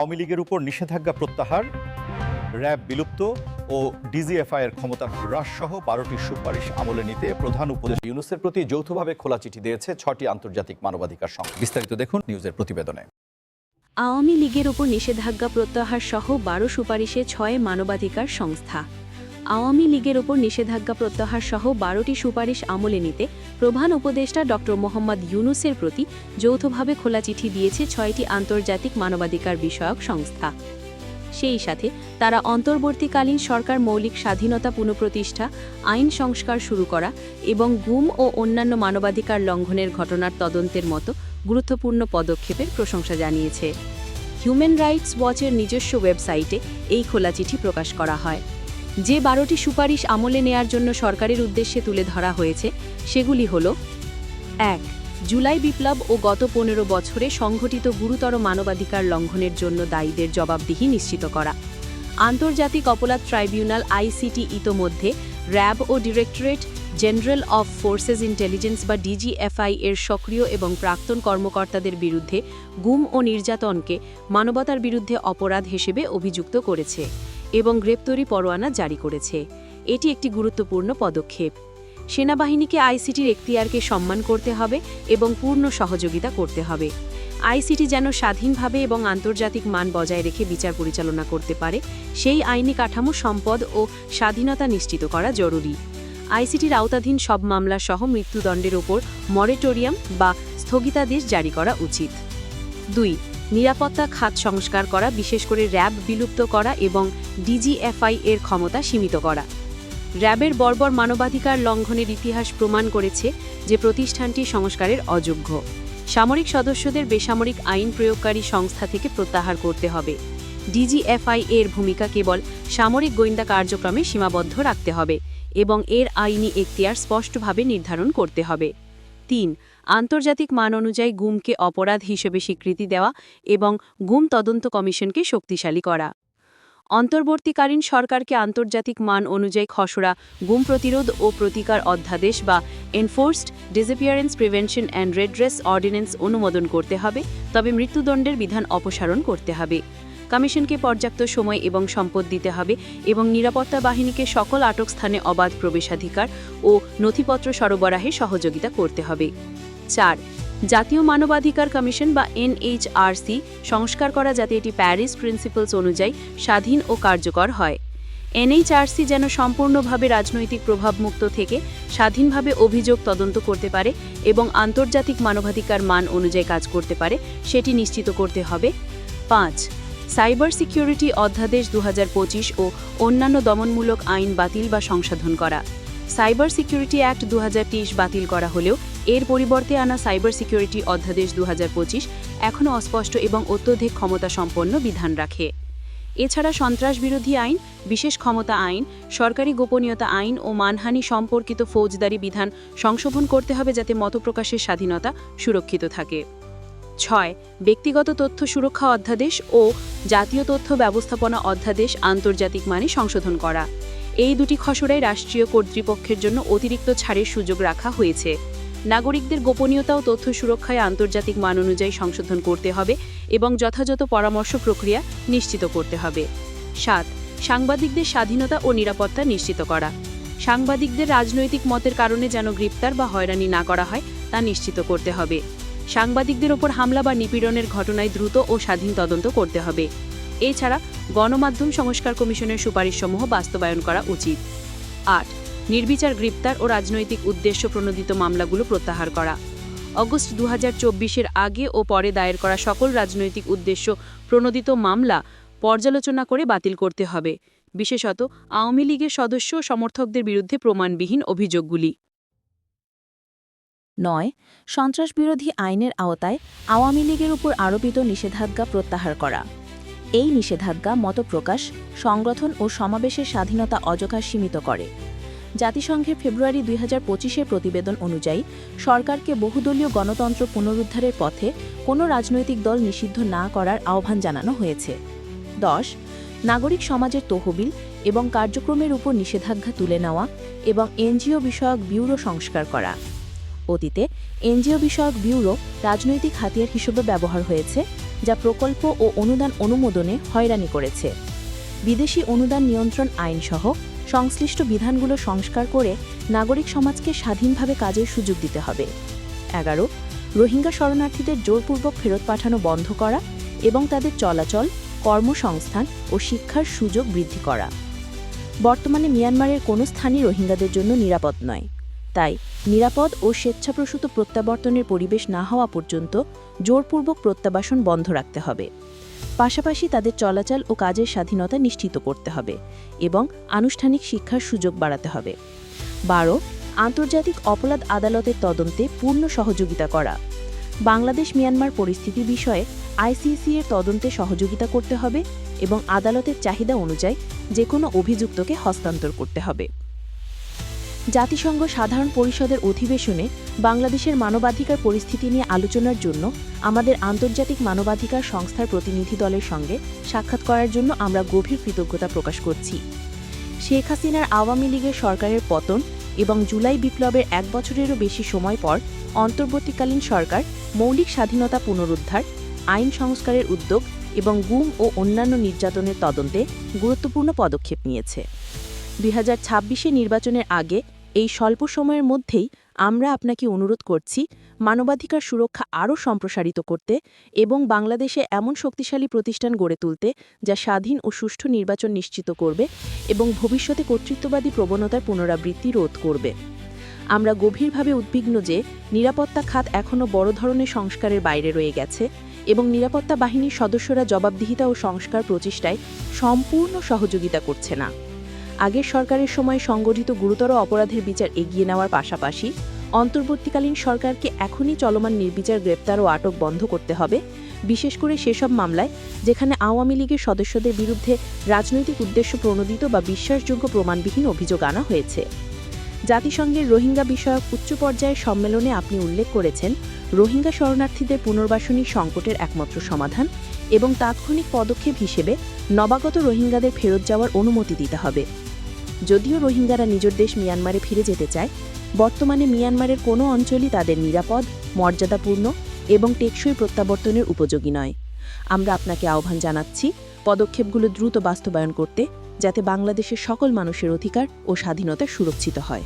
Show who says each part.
Speaker 1: আওয়ামী লীগের উপর নিষেধাজ্ঞা প্রত্যাহার, র্যাব বিলুপ্ত ও ডিজিএফআই এর ক্ষমতা হ্রাস সহ বারোটি সুপারিশ আমলে নিতে প্রধান উপদেশ ইউনুসের প্রতি যৌথভাবে খোলা চিঠি দিয়েছে ছটি আন্তর্জাতিক মানবাধিকার সংস্থা। বিস্তারিত দেখুন নিউজের প্রতিবেদনে।
Speaker 2: আওয়ামী লীগের উপর নিষেধাজ্ঞা প্রত্যাহার সহ বারো সুপারিশে ছয় মানবাধিকার সংস্থা। আওয়ামী লীগের ওপর নিষেধাজ্ঞা প্রত্যাহার সহ বারোটি সুপারিশ আমলে নিতে প্রধান উপদেষ্টা ড. মোহাম্মদ ইউনুসের প্রতি যৌথভাবে খোলা চিঠি দিয়েছে ছয়টি আন্তর্জাতিক মানবাধিকার বিষয়ক সংস্থা। সেই সাথে তারা অন্তর্বর্তীকালীন সরকার মৌলিক স্বাধীনতা পুনঃপ্রতিষ্ঠা, আইন সংস্কার শুরু করা এবং গুম ও অন্যান্য মানবাধিকার লঙ্ঘনের ঘটনার তদন্তের মতো গুরুত্বপূর্ণ পদক্ষেপের প্রশংসা জানিয়েছে। হিউম্যান রাইটস ওয়াচের নিজস্ব ওয়েবসাইটে এই খোলা চিঠি প্রকাশ করা হয়। যে বারোটি সুপারিশ আমলে নেয়ার জন্য সরকারের উদ্দেশ্যে তুলে ধরা হয়েছে, সেগুলি হল, এক, জুলাই বিপ্লব ও গত পনেরো বছরে সংঘটিত গুরুতর মানবাধিকার লঙ্ঘনের জন্য দায়ীদের জবাবদিহি নিশ্চিত করা, আন্তর্জাতিক অপরাধ ট্রাইব্যুনাল আইসিটি ইতোমধ্যে RAB O directorate general of forces intelligence বা ডিজিএফআই এর সক্রিয় এবং প্রাক্তন কর্মকর্তাদের বিরুদ্ধে গুম ও নির্যাতনকে মানবতার বিরুদ্ধে অপরাধ হিসেবে অভিযুক্ত করেছে। এবং গ্রেপ্তারি পরোয়ানা জারি করেছে। এটি একটি গুরুত্বপূর্ণ পদক্ষেপ। সেনাবাহিনীকে আইসিটির এখতিয়ারকে সম্মান করতে হবে এবং পূর্ণ সহযোগিতা করতে হবে। আইসিটি যেন স্বাধীনভাবে এবং আন্তর্জাতিক মান বজায় রেখে বিচার পরিচালনা করতে পারে, সেই আইনি কাঠামো, সম্পদ ও স্বাধীনতা নিশ্চিত করা জরুরি। আইসিটির আওতাধীন সব মামলা সহ মৃত্যুদণ্ডের ওপর মরেটোরিয়াম বা স্থগিতাদেশ জারি করা উচিত। দুই নিরাপত্তা খাত সংস্কার করা, বিশেষ করে র্যাব বিলুপ্ত করা এবং ডিজিএফআই এর ক্ষমতা সীমিত করা। র্যাবের বর্বর মানবাধিকার লঙ্ঘনের ইতিহাস প্রমাণ করেছে যে প্রতিষ্ঠানটি সংস্কারের অযোগ্য। সামরিক সদস্যদের বেসামরিক আইন প্রয়োগকারী সংস্থা থেকে প্রত্যাহার করতে হবে। ডিজিএফআই এর ভূমিকা কেবল সামরিক গোয়েন্দা কার্যক্রমে সীমাবদ্ধ রাখতে হবে এবং এর আইনি এখতিয়ার স্পষ্টভাবে নির্ধারণ করতে হবে। তিন, আন্তর্জাতিক মান অনুযায়ী গুমকে অপরাধ হিসেবে স্বীকৃতি দেওয়া এবং গুম তদন্ত কমিশনকে শক্তিশালী করা। অন্তর্বর্তীকালীন সরকারকে আন্তর্জাতিক মান অনুযায়ী খসড়া, গুম প্রতিরোধ ও প্রতিকার অধ্যাদেশ বা enforced disappearance prevention and redress ordinance অনুমোদন করতে হবে, তবে মৃত্যুদণ্ডের বিধান অপসারণ করতে হবে। কমিশনকে পর্যাপ্ত সময় এবং সম্পদ দিতে হবে এবং নিরাপত্তা বাহিনীকে সকল আটক স্থানে অবাধ প্রবেশাধিকার ও নথিপত্র সরবরাহে সহযোগিতা করতে হবে। চার, জাতীয় মানবাধিকার কমিশন বা এনএইচআরসি সংস্কার করা যাতে এটি প্যারিস প্রিন্সিপালস অনুযায়ী স্বাধীন ও কার্যকর হয়। এনএইচআরসি যেন সম্পূর্ণভাবে রাজনৈতিক প্রভাবমুক্ত থেকে স্বাধীনভাবে অভিযোগ তদন্ত করতে পারে এবং আন্তর্জাতিক মানবাধিকার মান অনুযায়ী কাজ করতে পারে, সেটি নিশ্চিত করতে হবে। পাঁচ সাইবার সিকিউরিটি অধ্যাদেশ দু হাজার পঁচিশ ও অন্যান্য দমনমূলক আইন বাতিল বা সংশোধন করা। সাইবার সিকিউরিটি অ্যাক্ট দু বাতিল করা হলেও এর পরিবর্তে আনা সাইবার সিকিউরিটি অধ্যাদেশ দু হাজার পঁচিশ এখনও অস্পষ্ট এবং অত্যধিক ক্ষমতা সম্পন্ন বিধান রাখে। এছাড়া সন্ত্রাস বিরোধী আইন, বিশেষ ক্ষমতা আইন, সরকারি গোপনীয়তা আইন ও মানহানি সম্পর্কিত ফৌজদারি বিধান সংশোধন করতে হবে যাতে মতপ্রকাশের স্বাধীনতা সুরক্ষিত থাকে। ছয়, ব্যক্তিগত তথ্য সুরক্ষা অধ্যাদেশ ও জাতীয় তথ্য ব্যবস্থাপনা অধ্যাদেশ আন্তর্জাতিক মানে সংশোধন করা। এই দুটি খসড়ায় রাষ্ট্রীয় কর্তৃপক্ষের জন্য অতিরিক্ত ছাড়ের সুযোগ রাখা হয়েছে। নাগরিকদের গোপনীয়তা ও তথ্য সুরক্ষায় আন্তর্জাতিক মান অনুযায়ী সংশোধন করতে হবে এবং যথাযথ পরামর্শ প্রক্রিয়া নিশ্চিত করতে হবে। সাত, সাংবাদিকদের স্বাধীনতা ও নিরাপত্তা নিশ্চিত করা। সাংবাদিকদের রাজনৈতিক মতের কারণে যেন গ্রেপ্তার বা হয়রানি না করা হয়, তা নিশ্চিত করতে হবে। সাংবাদিকদের ওপর হামলা বা নিপীড়নের ঘটনায় দ্রুত ও স্বাধীন তদন্ত করতে হবে। এছাড়া, গণমাধ্যম সংস্কার কমিশনের সুপারিশসমূহ বাস্তবায়ন করা উচিত। আট, নির্বিচার গ্রেপ্তার ও রাজনৈতিক উদ্দেশ্য প্রণোদিত মামলাগুলো প্রত্যাহার করা। অগস্ট দু হাজার আগে ও পরে দায়ের করা সকল রাজনৈতিক উদ্দেশ্য প্রণোদিত মামলা পর্যালোচনা করে বাতিল করতে হবে। বিশেষত, আওয়ামী লীগের সদস্য সমর্থকদের বিরুদ্ধে প্রমাণবিহীন অভিযোগগুলি।
Speaker 3: নয়, সন্ত্রাসবিরোধী আইনের আওতায় আওয়ামী লীগের উপর আরোপিত নিষেধাজ্ঞা প্রত্যাহার করা। এই নিষেধাজ্ঞা মতপ্রকাশ, সংগঠন ও সমাবেশের স্বাধীনতা অযথা সীমিত করে। জাতিসংঘের ফেব্রুয়ারি দুই হাজার প্রতিবেদন অনুযায়ী, সরকারকে বহুদলীয় গণতন্ত্র পুনরুদ্ধারের পথে কোনো রাজনৈতিক দল নিষিদ্ধ না করার আহ্বান জানানো হয়েছে। দশ, নাগরিক সমাজের তহবিল এবং কার্যক্রমের উপর নিষেধাজ্ঞা তুলে নেওয়া এবং এনজিও বিষয়ক ব্যুরো সংস্কার করা। অতীতে এনজিও বিষয়ক ব্যুরো রাজনৈতিক হাতিয়ার হিসেবে ব্যবহার হয়েছে,
Speaker 2: যা প্রকল্প ও অনুদান অনুমোদনে হয়রানি করেছে। বিদেশি অনুদান নিয়ন্ত্রণ আইনসহ সংশ্লিষ্ট বিধানগুলো সংস্কার করে নাগরিক সমাজকে স্বাধীনভাবে কাজের সুযোগ দিতে হবে। এগারো, রোহিঙ্গা শরণার্থীদের জোরপূর্বক ফেরত পাঠানো বন্ধ করা এবং তাদের চলাচল, কর্মসংস্থান ও শিক্ষার সুযোগ বৃদ্ধি করা। বর্তমানে মিয়ানমারের কোনো স্থানই রোহিঙ্গাদের জন্য নিরাপদ নয়। তাই নিরাপদ ও স্বেচ্ছাপ্রসূত প্রত্যাবর্তনের পরিবেশ না হওয়া পর্যন্ত জোরপূর্বক প্রত্যাবাসন বন্ধ রাখতে হবে। পাশাপাশি তাদের চলাচল ও কাজের স্বাধীনতা নিশ্চিত করতে হবে এবং আনুষ্ঠানিক শিক্ষার সুযোগ বাড়াতে হবে। বারো, আন্তর্জাতিক অপরাধ আদালতের তদন্তে পূর্ণ সহযোগিতা করা। বাংলাদেশ মিয়ানমার পরিস্থিতি বিষয়ে আইসিসি এর তদন্তে সহযোগিতা করতে হবে এবং আদালতের চাহিদা অনুযায়ী যে কোনো অভিযুক্তকে হস্তান্তর করতে হবে। জাতিসংঘ সাধারণ পরিষদের অধিবেশনে বাংলাদেশের মানবাধিকার পরিস্থিতি নিয়ে আলোচনার জন্য আমাদের আন্তর্জাতিক মানবাধিকার সংস্থার প্রতিনিধি দলের সঙ্গে সাক্ষাৎ করার জন্য আমরা গভীর কৃতজ্ঞতা প্রকাশ করছি। শেখ হাসিনার আওয়ামী লীগের সরকারের পতন এবং জুলাই বিপ্লবের এক বছরেরও বেশি সময় পর অন্তর্বর্তীকালীন সরকার মৌলিক স্বাধীনতা পুনরুদ্ধার, আইন সংস্কারের উদ্যোগ এবং গুম ও অন্যান্য নির্যাতনের তদন্তে গুরুত্বপূর্ণ পদক্ষেপ নিয়েছে। দুই হাজার নির্বাচনের আগে এই স্বল্প সময়ের মধ্যেই আমরা আপনাকে অনুরোধ করছি মানবাধিকার সুরক্ষা আরও সম্প্রসারিত করতে এবং বাংলাদেশে এমন শক্তিশালী প্রতিষ্ঠান গড়ে তুলতে যা স্বাধীন ও সুষ্ঠু নির্বাচন নিশ্চিত করবে এবং ভবিষ্যতে কর্তৃত্ববাদী প্রবণতার পুনরাবৃত্তি রোধ করবে। আমরা গভীরভাবে উদ্বিগ্ন যে নিরাপত্তা খাত এখনও বড় ধরনের সংস্কারের বাইরে রয়ে গেছে এবং নিরাপত্তা বাহিনীর সদস্যরা জবাবদিহিতা ও সংস্কার প্রচেষ্টায় সম্পূর্ণ সহযোগিতা করছে না। আগের সরকারের সময় সংগঠিত গুরুতর অপরাধের বিচার এগিয়ে নেওয়ার পাশাপাশি অন্তর্বর্তীকালীন সরকারকে এখনই চলমান নির্বিচার গ্রেপ্তার ও আটক বন্ধ করতে হবে, বিশেষ করে সেসব মামলায় যেখানে আওয়ামী লীগের সদস্যদের বিরুদ্ধে রাজনৈতিক উদ্দেশ্য প্রণোদিত বা বিশ্বাসযোগ্য প্রমাণবিহীন অভিযোগ আনা হয়েছে। জাতিসংঘের রোহিঙ্গা বিষয়ক উচ্চ পর্যায়ের সম্মেলনে আপনি উল্লেখ করেছেন, রোহিঙ্গা শরণার্থীদের পুনর্বাসনী সংকটের একমাত্র সমাধান এবং তাৎক্ষণিক পদক্ষেপ হিসেবে নবাগত রোহিঙ্গাদের ফেরত যাওয়ার অনুমতি দিতে হবে। যদিও রোহিঙ্গারা নিজের দেশ মিয়ানমারে ফিরে যেতে চায়, বর্তমানে মিয়ানমারের কোনো অঞ্চলই তাদের নিরাপদ, মর্যাদাপূর্ণ এবং টেকসই প্রত্যাবর্তনের উপযোগী নয়। আমরা আপনাকে আহ্বান জানাচ্ছি পদক্ষেপগুলো দ্রুত বাস্তবায়ন করতে, যাতে বাংলাদেশের সকল মানুষের অধিকার ও স্বাধীনতা সুরক্ষিত হয়।